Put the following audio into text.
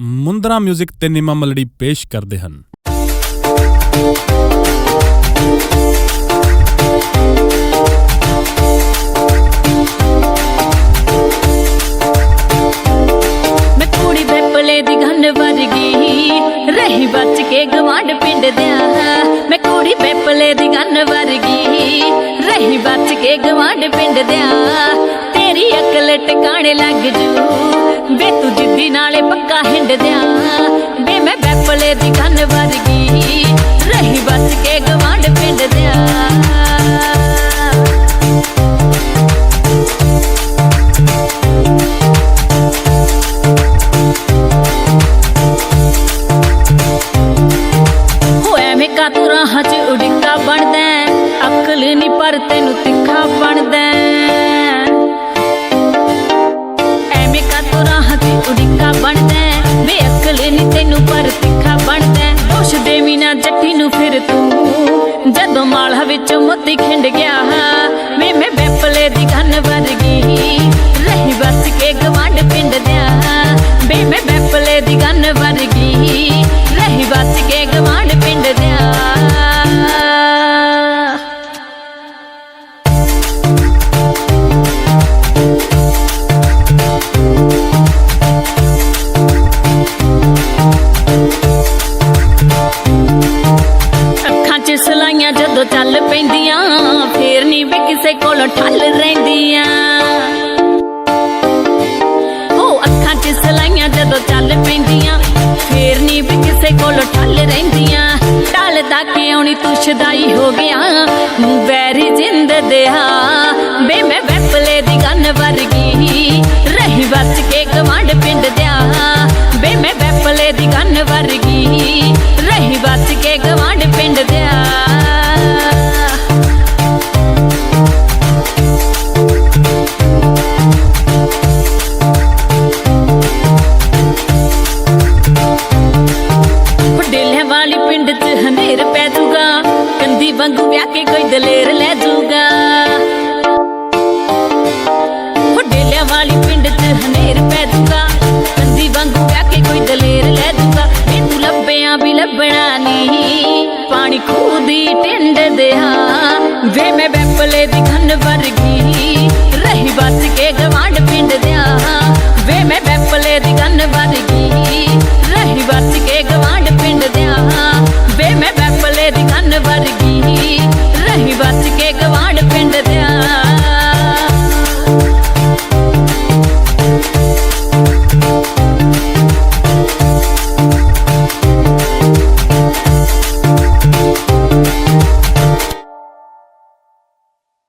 ਮੁੰਦਰਾ 뮤직 ਤੇ ਨਿਮਾ ਮਲੜੀ ਪੇਸ਼ ਕਰਦੇ ਹਨ। ਮੈਂ ਕੁੜੀ ਬੇਪਲੇ ਦੀ ਘਨ ਵਰਗੀ ਰਹੀ ਬਚ ਕੇ ਗਵਾਂਡ ਪਿੰਡ ਦਿਆਂ। ਮੈਂ ਕੁੜੀ ਬੇਪਲੇ ਦੀ ਘਨ ਵਰਗੀ ਰਹੀ ਬਚ ਕੇ ਗਵਾਂਡ ਪਿੰਡ ਦਿਆਂ। ਤੇਰੀ ਅਕਲ ਟਿਕਾਣੇ ਲੱਗ ਜੂ। ਵੇ ਤੂੰ ਜਿੱਦੀ ਨਾਲੇ ਪੱਕਾ ਹਿੰਡ ਦਿਆਂ ਵੇ ਮੈਂ ਬੇਪਲੇ ਦੀ ਘਨ ਵਰਗੀ ਰਹੀ ਬਚ ਕੇ ਗਵਾਂਡ ਪਿੰਡ ਦਿਆਂ ਕਾ ਤੂੰ ਰਾਹਾਂ 'ਚ ਉਡਿੱਕਾ ਬਣਦਾ ਹੈ। ਅਕਲ ਨਹੀਂ ਪਰ ਤੈਨੂੰ चमती खिंड ਸਲਾਈਆਂ ਜਦੋਂ ਚੱਲ ਪੈਂਦੀਆਂ, ਫੇਰ ਨਹੀਂ ਵੀ ਕਿਸੇ ਕੋਲੋਂ ਠੱਲ ਰਹਿੰਦੀਆਂ। ਉਹ ਅੱਖਾਂ 'ਚ ਸਲਾਈਆਂ ਜਦੋਂ ਚੱਲ ਪੈਂਦੀਆਂ, ਫੇਰ ਨਹੀਂ ਵੀ ਕਿਸੇ ਕੋਲੋਂ ਠੱਲ ਰਹਿੰਦੀਆਂ। ਟਲਦਾ ਕਿਉਂ ਨਹੀਂ ਤੂੰ ਸ਼ਦਾਈ ਹੋ ਗਿਆ? ਵੈਰੀ ਜਿੰਦ ਦਿਆ। ਬੇ, ਮੈਂ ਵੈਪਲੇ ਦੀ ਗੰਨ ਵਰਗੀ ਰਹੀ ਬਚ ਕੇ ਗਵਾਂਡ ਪਿੰਡ ਦਿਆ। ਬੇ, ਮੈਂ ਵੈਪਲੇ ਦੀ ਗੰਨ ਵਰਗੀ ਵਾਂਗੂ ਵਿਆਹ ਕੇ ਕੋਈ ਦਲੇਰ ਲੈ ਜੂਗਾ। ਹੋ ਡੇਲਿਆਂ ਵਾਲੀ ਪਿੰਡ 'ਚ ਹਨੇਰ ਪੈ ਜੂਗਾ। ਕੰਦੀ ਵਾਂਗੂ ਵਿਆਹ ਕੇ ਕੋਈ ਦਲੇਰ ਲੈ ਜੂਗਾ। ਇਹ ਤੂੰ ਲੱਭਿਆਂ ਵੀ ਲੱਭਣਾ ਨਹੀਂ। ਪਾਣੀ ਖੂਹ ਦੀ ਦੇ ਹਾਂ। ਵੇ ਮੈਂ ਬੈਪਲੇ ਦੀ